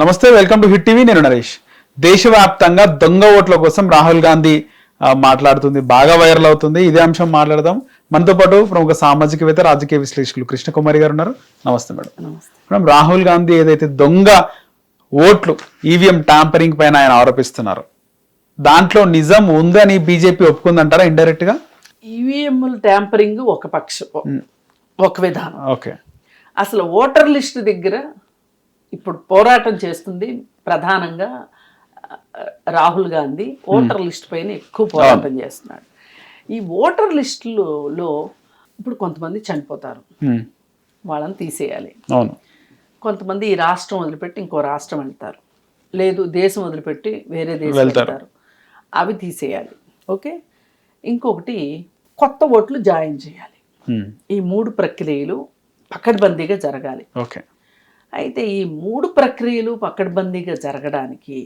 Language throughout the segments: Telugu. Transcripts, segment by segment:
నమస్తే వెల్కమ్ టు హిట్ టీవీ. నేను నరేష్. దేశవ్యాప్తంగా దొంగ ఓట్ల కోసం రాహుల్ గాంధీ మాట్లాడుతుంది. బాగా వైరల్ అవుతుంది. ఇదే అంశం మాట్లాడదాం. మనతో పాటు ప్రముఖ సామాజికవేత్త రాజకీయ విశ్లేషకులు కృష్ణకుమారి గారు ఉన్నారు. నమస్తే మేడం. మేడం రాహుల్ గాంధీ ఏదైతే దొంగ ఓట్లు ఈవీఎం ట్యాంపరింగ్ పైన ఆయన ఆరోపిస్తున్నారు దాంట్లో నిజం ఉందని బీజేపీ ఒప్పుకుందంటారా ఇండైరెక్ట్గా ఈవీఎంల ట్యాంపరింగ్ ఒక పక్షం ఒక విధానం. ఓకే. అసలు ఓటర్ లిస్ట్ దగ్గర ఇప్పుడు పోరాటం చేస్తుంది ప్రధానంగా రాహుల్ గాంధీ. ఓటర్ లిస్ట్ పైన ఎక్కువ పోరాటం చేస్తున్నాడు. ఈ ఓటర్ లిస్టులో ఇప్పుడు కొంతమంది చనిపోతారు. వాళ్ళని తీసేయాలి. కొంతమంది ఈ రాష్ట్రం వదిలిపెట్టి ఇంకో రాష్ట్రం వెళ్తారు. లేదు దేశం వదిలిపెట్టి వేరే దేశం వెళ్తారు. అవి తీసేయాలి. ఓకే? ఇంకొకటి కొత్త ఓట్లు జాయిన్ చేయాలి. ఈ మూడు ప్రక్రియలు పకడ్బందీగా జరగాలి. ఓకే. అయితే ఈ మూడు ప్రక్రియలు పకడ్బందీగా జరగడానికి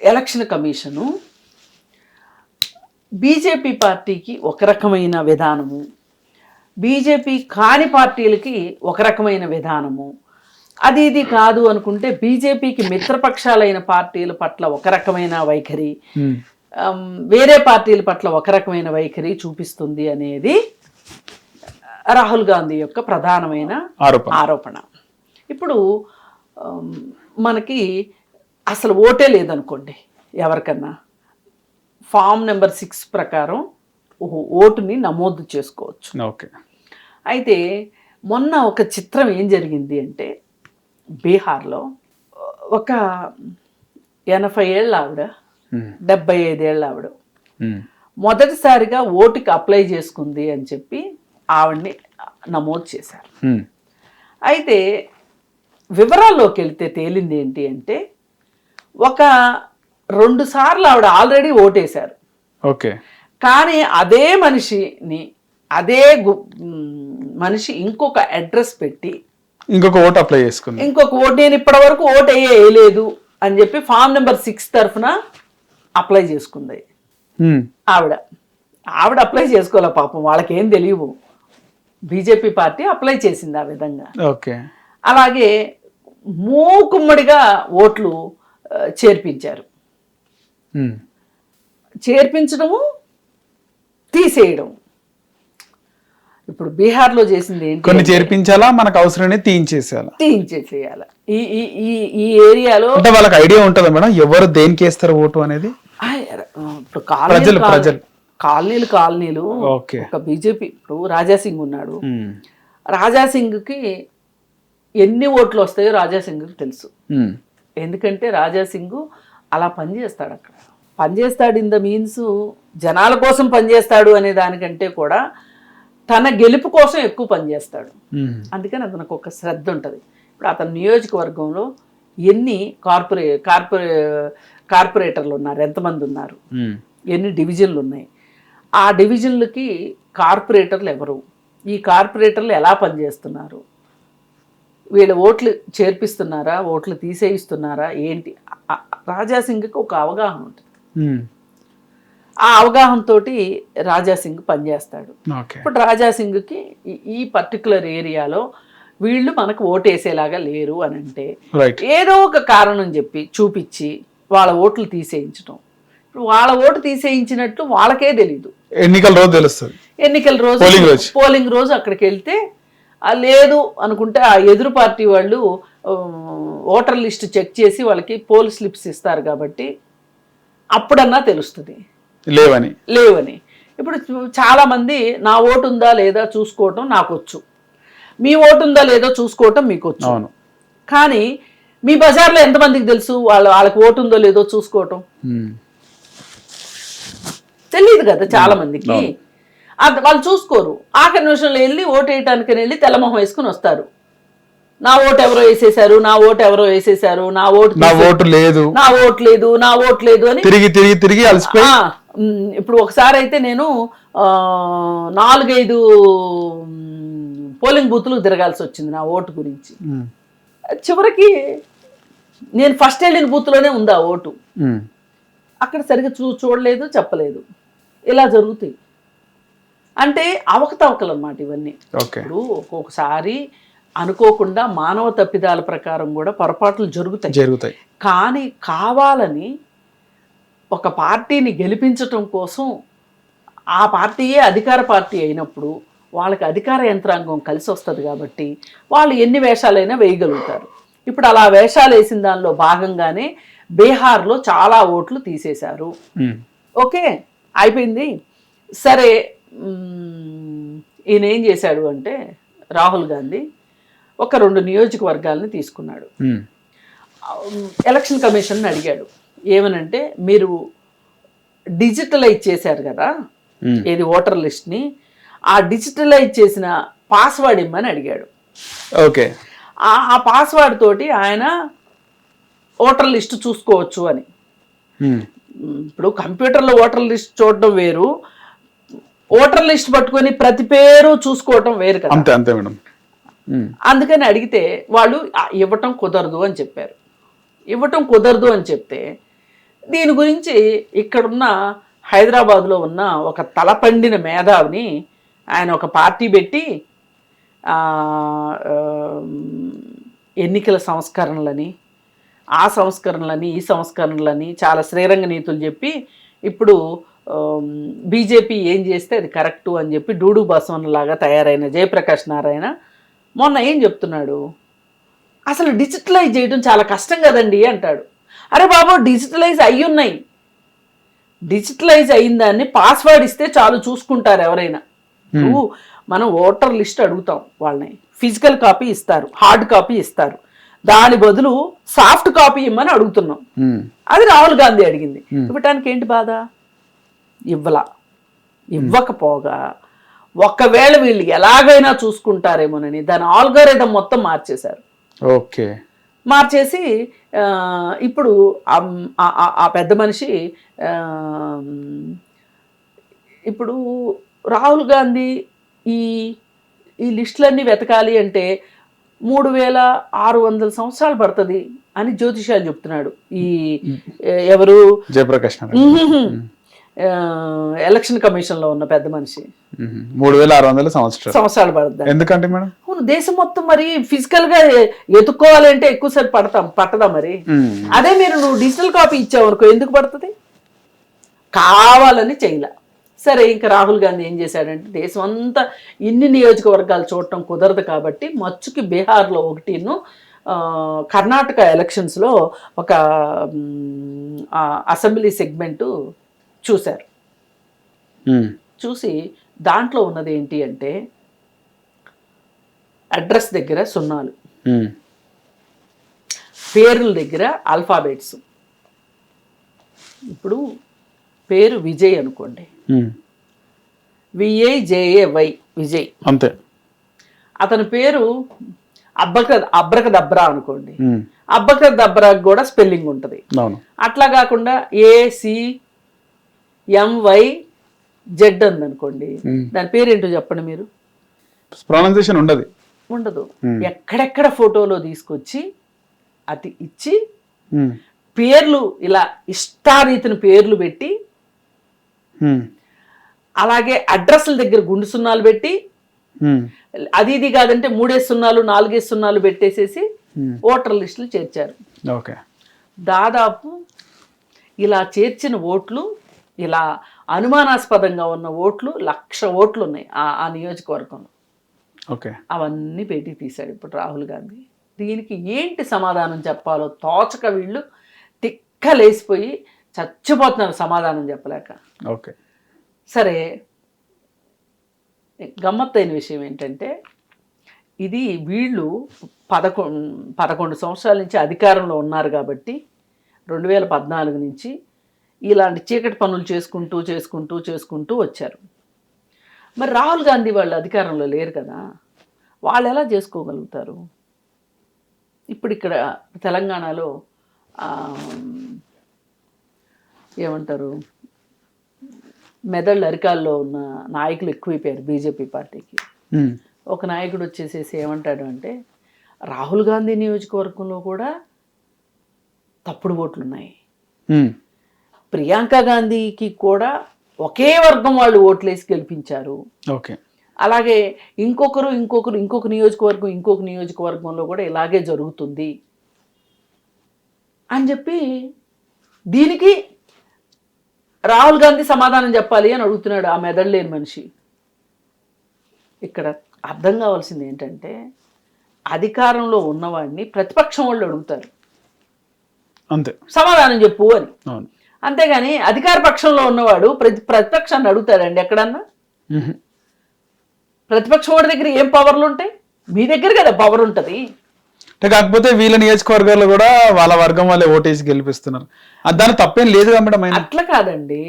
ఎలక్షన్ కమిషను బీజేపీ పార్టీకి ఒక రకమైన విధానము బీజేపీ కాని పార్టీలకి ఒక రకమైన విధానము. అది ఇది కాదు అనుకుంటే బీజేపీకి మిత్రపక్షాలైన పార్టీల పట్ల ఒక రకమైన వైఖరి వేరే పార్టీల పట్ల ఒక రకమైన వైఖరి చూపిస్తుంది అనేది రాహుల్ గాంధీ యొక్క ప్రధానమైన ఆరోపణ. ఇప్పుడు మనకి అసలు ఓటే లేదనుకోండి ఎవరికన్నా. ఫామ్ నెంబర్ సిక్స్ ప్రకారం ఓటుని నమోదు చేసుకోవచ్చు. ఓకే. అయితే మొన్న ఒక చిత్రం ఏం జరిగింది అంటే బీహార్లో ఒక ఎనభై ఏళ్ళ ఆవిడ డెబ్బై ఐదేళ్ళ ఆవిడ మొదటిసారిగా ఓటుకి అప్లై చేసుకుంది అని చెప్పి ఆవిడ్ని నమోదు చేశారు. అయితే వివరాల్లోకి వెళ్తే తేలింది ఏంటి అంటే ఒక రెండు సార్లు ఆవిడ ఆల్రెడీ ఓటేశారు. ఓకే. కానీ అదే మనిషిని అదే మనిషి ఇంకొక అడ్రస్ పెట్టి ఇంకొక ఓటు అప్లై చేసుకుంది. ఇంకొక ఓటు నేను ఇప్పటి వరకు ఓటు అయ్యే వేయలేదు అని చెప్పి ఫామ్ నెంబర్ సిక్స్ తరఫున అప్లై చేసుకుంది ఆవిడ. ఆవిడ అప్లై చేసుకోలే పాపం వాళ్ళకేం తెలియవు. బీజేపీ పార్టీ అప్లై చేసింది ఆ విధంగా. ఓకే. అలాగే మూకుమ్మడిగా ఓట్లు చేర్పించారు. చేర్పించడము తీసేయడం. ఇప్పుడు బీహార్లో చేసింది ఏంటి కొన్ని చేర్పించాలా? మనకు అవసరమే తీయించేసేయాలా? తీయించేసేయాలి? ఈ ఈ ఈ ఏరియాలో అంటే వాళ్ళకి ఐడియా ఉంటుందా మేడం? ఎవరు దేనికి వేస్తారు ఓటు అనేది? ఇప్పుడు కాలనీలు ప్రజలు, ప్రజలు. కాలనీలు కాలనీలు. ఒక బీజేపీ ఇప్పుడు రాజాసింగ్ ఉన్నాడు. రాజాసింగ్కి ఎన్ని ఓట్లు వస్తాయో రాజాసింగ్కి తెలుసు. ఎందుకంటే రాజాసింగ్ అలా పనిచేస్తాడు అక్కడ. పనిచేస్తాడు ఇన్ ద మీన్స్ జనాల కోసం పనిచేస్తాడు అనే దానికంటే కూడా తన గెలుపు కోసం ఎక్కువ పనిచేస్తాడు అందుకని అతనికి ఒక శ్రద్ధ ఉంటుంది. ఇప్పుడు అతని నియోజకవర్గంలో ఎన్ని కార్పొరే కార్పొరే కార్పొరేటర్లు ఉన్నారు ఎంతమంది ఉన్నారు? ఎన్ని డివిజన్లు ఉన్నాయి? ఆ డివిజన్లకి కార్పొరేటర్లు ఎవరు? ఈ కార్పొరేటర్లు ఎలా పనిచేస్తున్నారు వీళ్ళ ఓట్లు చేర్పిస్తున్నారా ఓట్లు తీసేయిస్తున్నారా ఏంటి? రాజాసింగ్కి ఒక అవగాహన ఉంటుంది. ఆ అవగాహనతోటి రాజాసింగ్ పనిచేస్తాడు. ఇప్పుడు రాజాసింగ్కి ఈ- పర్టికులర్ ఏరియాలో వీళ్ళు మనకు ఓటేసేలాగా లేరు అని అంటే ఏదో ఒక కారణం చెప్పి చూపించి వాళ్ళ ఓట్లు తీసేయించడం ఇప్పుడు వాళ్ళ ఓటు తీసేయించినట్టు వాళ్ళకే తెలీదు. ఎన్నికల రోజు తెలుస్తుంది. ఎన్నికల రోజు. పోలింగ్ రోజు. అక్కడికి వెళ్తే లేదు అనుకుంటే ఆ ఎదురు పార్టీ వాళ్ళు ఓటర్ లిస్ట్ చెక్ చేసి వాళ్ళకి పోల్ స్లిప్స్ ఇస్తారు కాబట్టి అప్పుడన్నా తెలుస్తుంది. లేవని. లేవని. ఇప్పుడు చూ- చాలా మంది నా ఓటు ఉందా లేదా చూసుకోవటం నాకు వచ్చు మీ ఓటు ఉందా లేదో చూసుకోవటం మీకు వచ్చు కానీ మీ బజార్లో ఎంతమందికి తెలుసు వాళ్ళ వాళ్ళకి ఓటు ఉందో లేదో చూసుకోవటం? తెలియదు కదా చాలా మందికి వాళ్ళు చూసుకోరు. ఆఖరి నిమిషంలో వెళ్ళి ఓటు వేయటానికి వెళ్ళి తెల్లమొహం వేసుకుని వస్తారు. నా ఓటు ఎవరో వేసేశారు నా ఓటు ఎవరో వేసేశారు నా ఓటు నా ఓటు లేదు. నా ఓటు లేదు నా ఓటు లేదు అని తిరిగి తిరిగి తిరిగి అలసిపోయి ఇప్పుడు ఒకసారి అయితే నేను నాలుగైదు పోలింగ్ బూత్లు తిరగాల్సి వచ్చింది నా ఓటు గురించి. చివరికి నేను ఫస్ట్ వెళ్ళిన బూత్లోనే ఉంది ఆ ఓటు. అక్కడ సరిగ్గా చూ చూడలేదు చెప్పలేదు. ఇలా జరుగుతాయి. అంటే అవకతవకలు అన్నమాట ఇవన్నీ ఇప్పుడు ఒక్కొక్కసారి అనుకోకుండా మానవ తప్పిదాల ప్రకారం కూడా పొరపాట్లు జరుగుతాయి. జరుగుతాయి. కానీ కావాలని ఒక పార్టీని గెలిపించటం కోసం ఆ పార్టీయే అధికార పార్టీ అయినప్పుడు వాళ్ళకి అధికార యంత్రాంగం కలిసి వస్తుంది కాబట్టి వాళ్ళు ఎన్ని వేషాలైనా వేయగలుగుతారు. ఇప్పుడు అలా వేషాలు వేసిన దానిలో భాగంగానే బీహార్లో చాలా ఓట్లు తీసేశారు. ఓకే అయిపోయింది. సరే ఈయన ఏం చేశాడు అంటే రాహుల్ గాంధీ ఒక రెండు నియోజకవర్గాలని తీసుకున్నాడు. ఎలక్షన్ కమిషన్ అడిగాడు. ఏమనంటే మీరు డిజిటలైజ్ చేశారు కదా ఏది ఓటర్ లిస్ట్ని ఆ డిజిటలైజ్ చేసిన పాస్వర్డ్ ఇమ్మని అడిగాడు. ఓకే. ఆ పాస్వర్డ్ తోటి ఆయన ఓటర్ లిస్ట్ చూసుకోవచ్చు అని. ఇప్పుడు కంప్యూటర్లో ఓటర్ లిస్ట్ చూడడం వేరు ఓటర్ లిస్ట్ పట్టుకొని ప్రతి పేరు చూసుకోవటం వేరు కదా. అంతే అంతే మేడం. అందుకని అడిగితే వాళ్ళు "ఆ, ఇవ్వటం కుదరదు అని చెప్పారు. ఇవ్వటం కుదరదు అని చెప్తే దీని గురించి ఇక్కడున్న హైదరాబాద్లో ఉన్న ఒక తలపండిన మేధావిని ఆయన ఒక పార్టీ పెట్టి ఎన్నికల సంస్కరణలని ఆ సంస్కరణలని ఈ సంస్కరణలని చాలా శ్రీరంగ నీతులు చెప్పి ఇప్పుడు బీజేపీ ఏం చేస్తే అది కరెక్టు అని చెప్పి డూడు బసవన్ లాగా తయారైన జయప్రకాష్ నారాయణ మొన్న ఏం చెప్తున్నాడు? అసలు డిజిటలైజ్ చేయడం చాలా కష్టం కదండి అంటాడు. అరే బాబు డిజిటలైజ్ అయ్యి ఉన్నాయి డిజిటలైజ్ అయిన దాన్ని పాస్వర్డ్ ఇస్తే చాలు చూసుకుంటారు ఎవరైనా. నువ్వు మనం ఓటర్ లిస్ట్ అడుగుతాం వాళ్ళని. ఫిజికల్ కాపీ ఇస్తారు హార్డ్ కాపీ ఇస్తారు. దాని బదులు సాఫ్ట్ కాపీ ఇమ్మని అడుగుతున్నాం. అది రాహుల్ గాంధీ అడిగింది. ఇవ్వటానికి ఏంటి బాధ? ఇవ్వలా. ఇవ్వకపోగా ఒకవేళ వీళ్ళు ఎలాగైనా చూసుకుంటారేమోనని దాని ఆల్గరిథం మొత్తం మార్చేశారు. ఓకే. మార్చేసి ఇప్పుడు ఆ- పెద్ద మనిషి ఇప్పుడు రాహుల్ గాంధీ ఈ ఈ లిస్టులన్నీ వెతకాలి అంటే మూడు వేల ఆరు వందల సంవత్సరాలు పడుతుంది అని జ్యోతిషాలు చెప్తున్నాడు. ఈ ఎవరు? జయప్రకాష్ ఎలక్షన్ కమిషన్లో ఉన్న పెద్ద మనిషి. మూడు వేల ఆరు వందల సంవత్సరాలు. సంవత్సరాలు పడుతుంది ఎందుకంటే మేడం? అవును దేశం మొత్తం మరి ఫిజికల్గా ఎత్తుక్కోవాలంటే ఎక్కువసేపు పడతాం పట్టదా మరి? అదే మీరు నువ్వు డిజిటల్ కాపీ ఇచ్చావు అనుకో ఎందుకు పడుతుంది? కావాలని చేయలే. సరే ఇంకా రాహుల్ గాంధీ ఏం చేశాడంటే దేశం అంతా ఇన్ని నియోజకవర్గాలు చూడటం కుదరదు కాబట్టి మచ్చుకి బీహార్లో ఒకటిను కర్ణాటక ఎలక్షన్స్లో ఒక అసెంబ్లీ సెగ్మెంటు చూశారు. చూసి దాంట్లో ఉన్నది ఏంటి అంటే అడ్రస్ దగ్గర సున్నాలు. పేర్ల దగ్గర ఆల్ఫాబెట్స్. ఇప్పుడు పేరు విజయ్ అనుకోండి. V J A Y Vijay. అంతే. అతని పేరు అబ్బక అబ్రక దబ్రా అనుకోండి. అబ్బక దబ్రాకి కూడా స్పెల్లింగ్ ఉంటుంది. అట్లా కాకుండా ఏసి ఎంవై జెడ్ ఉందనుకోండి. దాని పేరేంటో చెప్పండి మీరు? ప్రొనౌన్సియేషన్ ఉండదు. ఉండదు. ఎక్కడెక్కడ ఫోటోలో తీసుకొచ్చి అది ఇచ్చి పేర్లు ఇలా ఇష్టారీతిన పేర్లు పెట్టి అలాగే అడ్రస్ల దగ్గర గుండు సున్నాలు పెట్టి అది ఇది కాదంటే మూడే సున్నాలు నాలుగే సున్నాలు పెట్టేసేసి. ఓటర్ లిస్టులు చేర్చారు. దాదాపు ఇలా చేర్చిన ఓట్లు ఇలా అనుమానాస్పదంగా ఉన్న ఓట్లు లక్ష ఓట్లు ఉన్నాయి ఆ ఆ నియోజకవర్గంలో. ఓకే. అవన్నీ పెట్టి తీశాడు ఇప్పుడు రాహుల్ గాంధీ. దీనికి ఏంటి సమాధానం చెప్పాలో తోచక వీళ్ళు తిక్కలేసిపోయి చచ్చిపోతున్నారు సమాధానం చెప్పలేక. ఓకే. సరే గమ్మత్తైన విషయం ఏంటంటే ఇది వీళ్ళు పదకొండు పదకొండు సంవత్సరాల నుంచి అధికారంలో ఉన్నారు కాబట్టి రెండు వేల పద్నాలుగు నుంచి ఇలాంటి చీకటి పనులు చేసుకుంటూ చేసుకుంటూ చేసుకుంటూ వచ్చారు. మరి రాహుల్ గాంధీ వాళ్ళు అధికారంలో లేరు కదా వాళ్ళు ఎలా చేసుకోగలుగుతారు? ఇప్పుడు ఇక్కడ తెలంగాణలో ఏమంటారు మెదళ్ళు అరికాల్లో ఉన్న నాయకులు ఎక్కువైపోయారు బీజేపీ పార్టీకి. ఒక నాయకుడు వచ్చేసేసి ఏమంటాడు అంటే రాహుల్ గాంధీ నియోజకవర్గంలో కూడా తప్పుడు ఓట్లు ఉన్నాయి ఉమ్, ప్రియాంక గాంధీకి కూడా ఒకే వర్గం వాళ్ళు ఓట్లేసి గెలిపించారు. ఓకే. అలాగే ఇంకొకరు ఇంకొకరు ఇంకొక నియోజకవర్గం ఇంకొక నియోజకవర్గంలో కూడా ఇలాగే జరుగుతుంది అని చెప్పి దీనికి రాహుల్ గాంధీ సమాధానం చెప్పాలి అని అడుగుతున్నాడు ఆ మెదడు లేని మనిషి. ఇక్కడ అర్థం కావాల్సింది ఏంటంటే అధికారంలో ఉన్నవాడిని ప్రతిపక్షం వాళ్ళు అడుగుతారు. అంతే. సమాధానం చెప్పు అని. అవును. అంతేగాని అధికార పక్షంలో ఉన్నవాడు ప్రతి ప్రతిపక్షాన్ని అడుగుతాడండి ఎక్కడన్నా. ప్రతిపక్షం వాడి దగ్గర ఏం పవర్లు ఉంటాయి? మీ దగ్గర కదా పవర్ ఉంటుంది. అంటే కాకపోతే వీళ్ళ నియోజకవర్గాల్లో కూడా వాళ్ళ వర్గం వాళ్ళే ఓటేసి గెలిపిస్తున్నారు. దాని తప్పేం లేదు మేడం అట్లా కాదండి.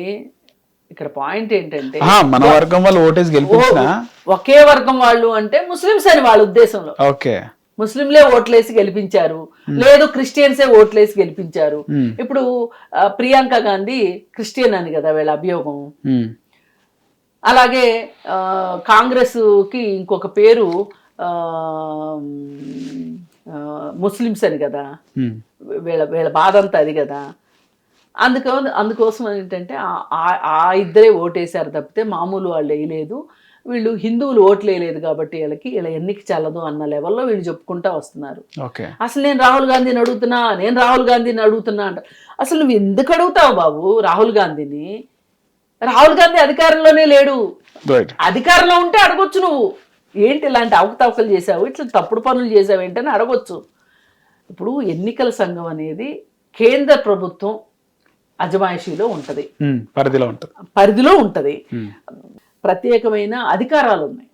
ఇక్కడ పాయింట్ ఏంటంటే మన వర్గం వాళ్ళు ఓటేసి గెలిపించిన? ఒకే వర్గం వాళ్ళు అంటే ముస్లిమ్స్ అని వాళ్ళ ఉద్దేశంలో. ఓకే. ముస్లింలే ఓట్లేసి గెలిపించారు. లేదు క్రిస్టియన్సే ఓట్లేసి గెలిపించారు. ఇప్పుడు ప్రియాంక గాంధీ క్రిస్టియన్ అని కదా వీళ్ళ అభియోగం. అలాగే ఆ, కాంగ్రెస్కి ఇంకొక పేరు ముస్లిమ్స్ అని కదా. వీళ్ళ వీళ్ళ బాధ అంతా అది కదా. అందుకో అందుకోసం ఏంటంటే ఆ ఇద్దరే ఓటేశారు తప్పితే మామూలు వాళ్ళు వేయలేదు వీళ్ళు హిందువులు ఓట్లు వేయలేదు కాబట్టి వీళ్ళకి వీళ్ళ ఎన్నిక చల్లదు అన్న లెవెల్లో వీళ్ళు చెప్పుకుంటా వస్తున్నారు. అసలు నేను రాహుల్ గాంధీని అడుగుతున్నా నేను రాహుల్ గాంధీని అడుగుతున్నా అంట. అసలు నువ్వు ఎందుకు అడుగుతావు బాబు రాహుల్ గాంధీని? రాహుల్ గాంధీ అధికారంలోనే లేడు. అధికారంలో ఉంటే అడగొచ్చు నువ్వు. ఏంటి ఇలాంటి అవకతవకలు చేసావు ఇట్లా తప్పుడు పనులు చేసావు ఏంటని అడగొచ్చు. ఇప్పుడు ఎన్నికల సంఘం అనేది కేంద్ర ప్రభుత్వం అజమాయిషీలో ఉంటుంది. మ్మ్. పరిధిలో ఉంటుంది. పరిధిలో ఉంటుంది. మ్మ్. ప్రత్యేకమైన అధికారాలు ఉన్నాయి.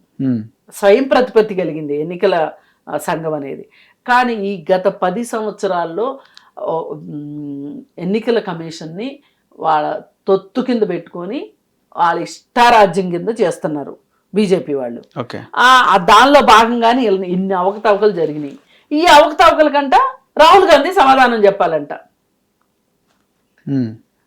స్వయం ప్రతిపత్తి కలిగింది ఎన్నికల సంఘం అనేది. కానీ ఈ గత పది సంవత్సరాల్లో ఎన్నికల కమిషన్ని వాళ్ళ తొత్తు కింద పెట్టుకొని వాళ్ళ ఇష్టారాజ్యం కింద చేస్తున్నారు బీజేపీ వాళ్ళు. ఓకే. ఆ ఆ దానిలో భాగంగానే ఇన్ని- అవకతవకలు జరిగినాయి. ఈ అవకతవకల కంట రాహుల్ గాంధీ సమాధానం చెప్పాలంట.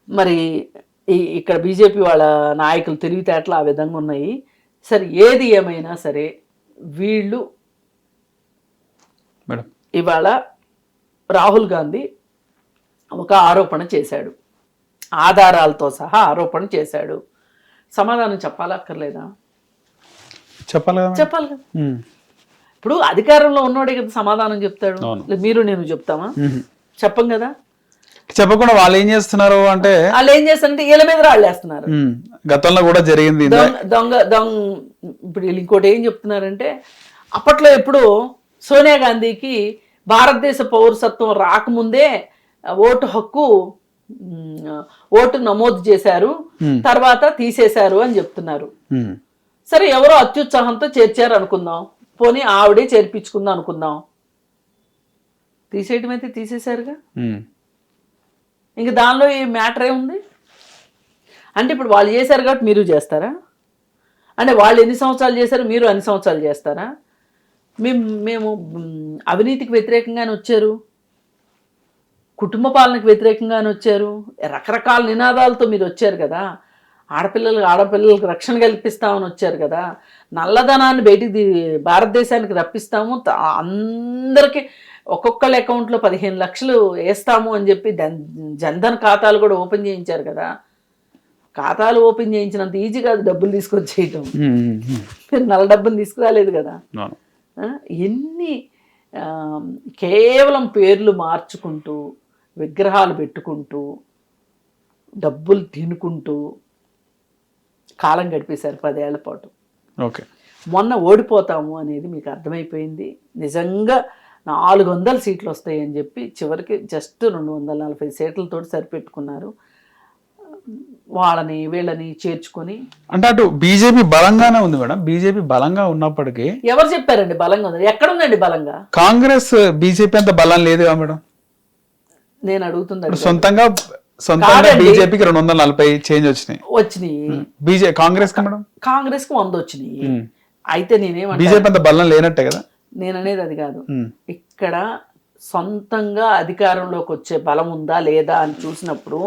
మరి ఇక్కడ బీజేపీ వాళ్ళ నాయకులు తెలివితేటలు ఆ విధంగా ఉన్నాయి. సరే ఏది ఏమైనా సరే వీళ్ళు మేడం. ఇవాళ రాహుల్ గాంధీ ఒక ఆరోపణ చేశాడు. ఆధారాలతో సహా ఆరోపణ చేశాడు. సమాధానం చెప్పాలా అక్కర్లేదా? చెప్పాలి? చెప్పాలి కదా. ఇప్పుడు అధికారంలో ఉన్నోడే కదా సమాధానం చెప్తాడు. మీరు నేను చెప్తామా. చెప్పం కదా. చెప్పకుండా వాళ్ళు ఏం చేస్తున్నారు అంటే వాళ్ళు ఏం చేస్తారంటే వీళ్ళ మీద రాళ్ళేస్తున్నారు మ్మ్. గతంలో కూడా జరిగింది దొంగ దొంగ ఇప్పుడు వీళ్ళు ఇంకోటి ఏం చెప్తున్నారంటే అప్పట్లో ఎప్పుడు సోనియా గాంధీకి భారతదేశ పౌరసత్వం రాకముందే ఓటు హక్కు ఓటు నమోదు చేశారు. తర్వాత తీసేశారు అని చెప్తున్నారు. సరే ఎవరో అత్యుత్సాహంతో చేర్చారు అనుకుందాం పోనీ ఆవిడే చేర్పించుకుందాం అనుకుందాం తీసేయటం అయితే తీసేశారుగా. ఇంక దానిలో ఈ మ్యాటర్ ఏముంది? అంటే ఇప్పుడు వాళ్ళు చేశారు కాబట్టి మీరు చేస్తారా? అంటే వాళ్ళు ఎన్ని సంవత్సరాలు చేశారు మీరు అన్ని సంవత్సరాలు చేస్తారా? మేము మేము అవినీతికి వ్యతిరేకంగానే వచ్చారు. కుటుంబ పాలనకు వ్యతిరేకంగానే వచ్చారు. రకరకాల నినాదాలతో మీరు వచ్చారు కదా. ఆడపిల్లలకు ఆడపిల్లలకు రక్షణ కల్పిస్తామని వచ్చారు కదా. నల్లధనాన్ని బయటికి భారతదేశానికి రప్పిస్తాము. అందరికీ ఒక్కొక్కళ్ళ అకౌంట్లో పదిహేను లక్షలు వేస్తాము అని చెప్పి జన్ధన్ ఖాతాలు కూడా ఓపెన్ చేయించారు కదా. ఖాతాలు ఓపెన్ చేయించినంత ఈజీ కాదు డబ్బులు తీసుకొచ్చేయటం. మీరు నల్ల డబ్బులు తీసుకురాలేదు కదా. ఎన్ని కేవలం పేర్లు మార్చుకుంటూ విగ్రహాలు పెట్టుకుంటూ డబ్బులు తినుకుంటూ కాలం గడిపేశారు పదేళ్ళ పాటు. ఓకే. మొన్న ఓడిపోతాము అనేది మీకు అర్థమైపోయింది. నిజంగా నాలుగు వందల సీట్లు వస్తాయి అని చెప్పి చివరికి జస్ట్ రెండు వందల నలభై సీట్లతో సరిపెట్టుకున్నారు. వాళ్ళని వీళ్ళని చేర్చుకొని అంటే అటు బీజేపీ బలంగానే ఉంది మేడం. బీజేపీ బలంగా ఉన్నప్పటికీ ఎవరు చెప్పారండి బలంగా ఉంది? ఎక్కడుందండి బలంగా? కాంగ్రెస్ బీజేపీ అంత బలం లేదు మేడం? నేను అది. సొంతంగా సొంతంగా. బీజేపీకి రెండు వందల నలభై చేంజ్ వచ్చినాయి వచ్చినాయి బీజే కాంగ్రెస్ మేడం కాంగ్రెస్కు వంద వచ్చినాయి. అయితే నేనేమంటా బీజేపీ అంత బలం లేనట్టే కదా నేను అనేది అది కాదు. ఇక్కడ సొంతంగా అధికారంలోకి వచ్చే బలం ఉందా లేదా అని చూసినప్పుడు.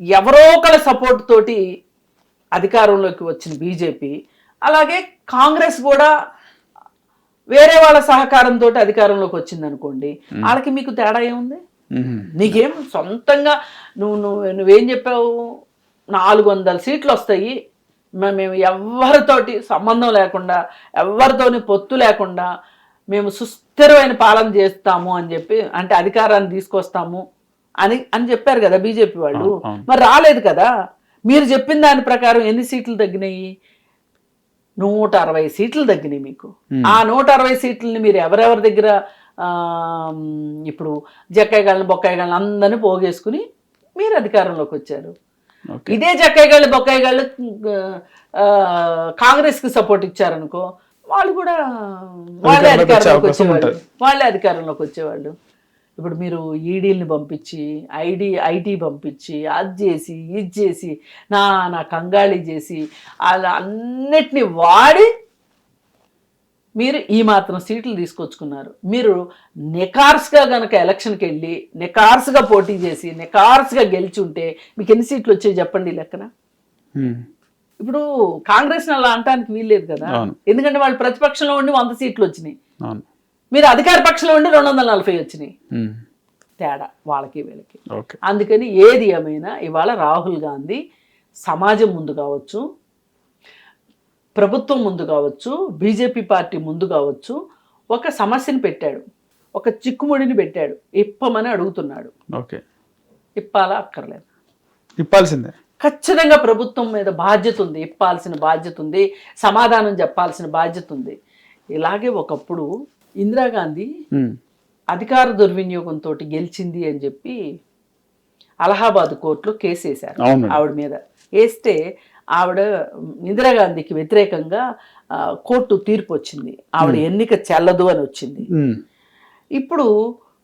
ఎవరో ఒకళ్ళ సపోర్ట్ తోటి అధికారంలోకి వచ్చిన బీజేపీ అలాగే కాంగ్రెస్ కూడా వేరే వాళ్ళ సహకారంతో అధికారంలోకి వచ్చింది అనుకోండి వాళ్ళకి మీకు తేడా ఏముంది. నీకేం సొంతంగా నువ్వు నువ్వు నువ్వేం చెప్పావు? నాలుగు వందల సీట్లు వస్తాయి మేము ఎవరితోటి సంబంధం లేకుండా ఎవరితోని పొత్తు లేకుండా మేము సుస్థిరమైన పాలన చేస్తాము అని చెప్పి అంటే అధికారాన్ని తీసుకొస్తాము అని అని చెప్పారు కదా బీజేపీ వాళ్ళు. మరి రాలేదు కదా? మీరు చెప్పిన దాని ప్రకారం ఎన్ని సీట్లు తగ్గినాయి? నూట అరవై సీట్లు తగ్గినాయి మీకు. ఆ నూట అరవై సీట్లని మీరు ఎవరెవరి దగ్గర ఇప్పుడు జక్కయ్య గాళ్ళని బొక్కయ్య గాళ్ళని అందరినీ పోగేసుకుని మీరు అధికారంలోకి వచ్చారు. ఇదే జక్కయ్య గాళ్ళు బొక్కయ్య గాళ్ళు ఆ, కాంగ్రెస్కి సపోర్ట్ ఇచ్చారనుకో వాళ్ళు కూడా వాళ్ళే అధికారంలోకి వచ్చేవాళ్ళు. వాళ్ళే అధికారంలోకి వచ్చేవాళ్ళు. ఇప్పుడు మీరు ఈడీల్ని పంపించి ఐడి ఐటీ పంపించి అది చేసి ఇది చేసి నా నా కంగాళి చేసి అలా అన్నిటిని వాడి మీరు ఈ మాత్రం సీట్లు తీసుకొచ్చుకున్నారు. మీరు నికార్స్గా గనక ఎలక్షన్కి వెళ్ళి నికార్స్గా పోటీ చేసి నికార్స్గా గెలిచి ఉంటే మీకు ఎన్ని సీట్లు వచ్చాయి చెప్పండి లెక్కన. ఇప్పుడు కాంగ్రెస్ అలా అనటానికి వీల్లేదు కదా. ఎందుకంటే వాళ్ళు ప్రతిపక్షంలో ఉండి వంద సీట్లు వచ్చినాయి. మీరు అధికార పక్షంలో ఉండి రెండు వందల నలభై వచ్చినాయి. తేడా వాళ్ళకి వీళ్ళకి. అందుకని ఏది ఏమైనా ఇవాళ రాహుల్ గాంధీ సమాజం ముందు కావచ్చు ప్రభుత్వం ముందు కావచ్చు బీజేపీ పార్టీ ముందు కావచ్చు ఒక సమస్యని పెట్టాడు. ఒక చిక్కుముడిని పెట్టాడు. ఇప్పమని అడుగుతున్నాడు. ఓకే. ఇప్పాలా? అక్కర్లేదు. ఇప్పాల్సిందే. ఖచ్చితంగా ప్రభుత్వం మీద బాధ్యత ఉంది. ఇప్పాల్సిన బాధ్యత ఉంది. సమాధానం చెప్పాల్సిన బాధ్యత ఉంది. ఇలాగే ఒకప్పుడు ఇందిరాగాంధీ. అధికార దుర్వినియోగంతో గెలిచింది అని చెప్పి అలహాబాద్ కోర్టులో కేసు వేశారు. ఆవిడ మీద. వేస్తే ఆవిడ ఇందిరాగాంధీకి వ్యతిరేకంగా కోర్టు తీర్పు వచ్చింది ఆవిడ ఎన్నిక చెల్లదు అని వచ్చింది. ఇప్పుడు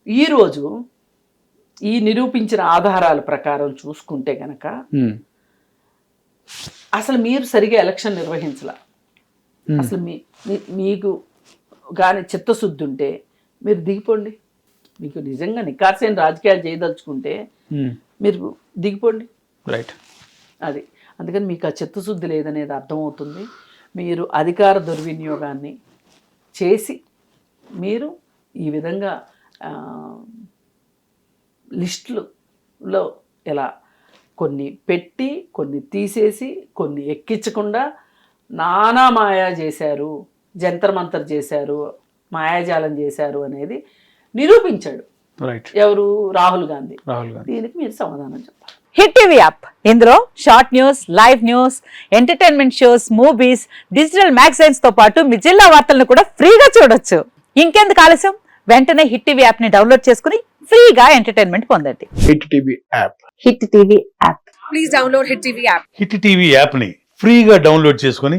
ఈరోజు ఈ నిరూపించిన ఆధారాల ప్రకారం చూసుకుంటే గనక. అసలు మీరు సరిగా ఎలక్షన్ నిర్వహించలా. అసలు మీ మీకు కానీ చిత్తశుద్ధి ఉంటే మీరు దిగిపోండి మీకు నిజంగా నికార్సైన రాజకీయాలు చేయదలుచుకుంటే. మీరు దిగిపోండి రైట్ అది అందుకని మీకు ఆ చిత్తశుద్ధి లేదనేది అర్థమవుతుంది. మీరు అధికార దుర్వినియోగాన్ని చేసి మీరు ఈ విధంగా లిస్టులలో ఇలా కొన్ని పెట్టి కొన్ని తీసేసి కొన్ని ఎక్కించకుండా నానా మాయా చేశారు జంతర్మంతర్ చేశారు మాయాజాలం చేశారు అనేది నిరూపించాడు. ఎవరు? రాహుల్ గాంధీ. రాహుల్ గాంధీ. దీనికి మీరు సమాధానం చెప్పాలి. Hit TV app. ఇందులో short news live news entertainment shows movies digital మ్యాగజైన్స్తో పాటు మీ జిల్లా వార్తలను కూడా ఫ్రీగా చూడొచ్చు. ఇంకెందుకు ఆలస్యం? వెంటనే హిట్ టీవీ యాప్ని డౌన్లోడ్ చేసుకుని ఫ్రీగా ఎంటర్టైన్మెంట్ పొందండి. Hit TV app. Hit TV app. Hit TV యాప్ని ఫ్రీగా డౌన్లోడ్ చేసుకొని